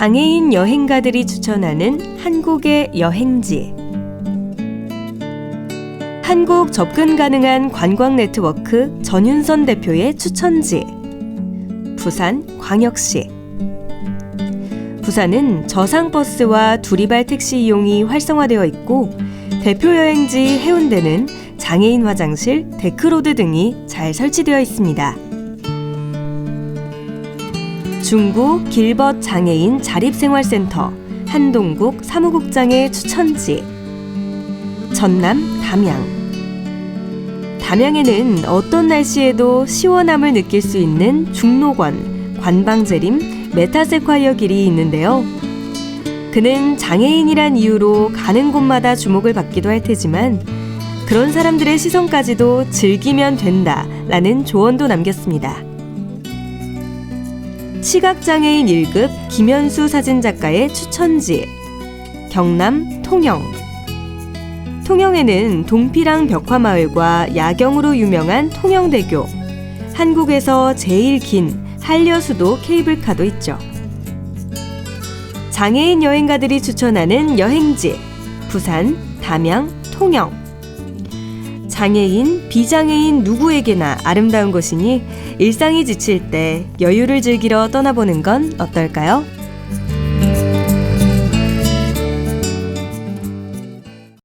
장애인 여행가들이 추천하는 한국의 여행지. 한국 접근 가능한 관광 네트워크 전윤선 대표의 추천지. 부산 광역시. 부산은 저상버스와 두리발 택시 이용이 활성화되어 있고 대표 여행지 해운대는 장애인 화장실, 데크로드 등이 잘 설치되어 있습니다. 중구 길벗 장애인 자립생활센터 한동국 사무국장의 추천지 전남 담양 담양에는 어떤 날씨에도 시원함을 느낄 수 있는 중록원 관방제림 메타세콰이어 길이 있는데요. 그는 장애인이란 이유로 가는 곳마다 주목을 받기도 할 테지만 그런 사람들의 시선까지도 즐기면 된다라는 조언도 남겼습니다. 시각장애인 1급 김현수 사진작가의 추천지. 경남 통영. 통영에는 동피랑 벽화마을과 야경으로 유명한 통영대교. 한국에서 제일 긴 한려수도 케이블카도 있죠. 장애인 여행가들이 추천하는 여행지. 부산, 담양, 통영 장애인, 비장애인 누구에게나 아름다운 곳이니 일상이 지칠 때 여유를 즐기러 떠나보는 건 어떨까요?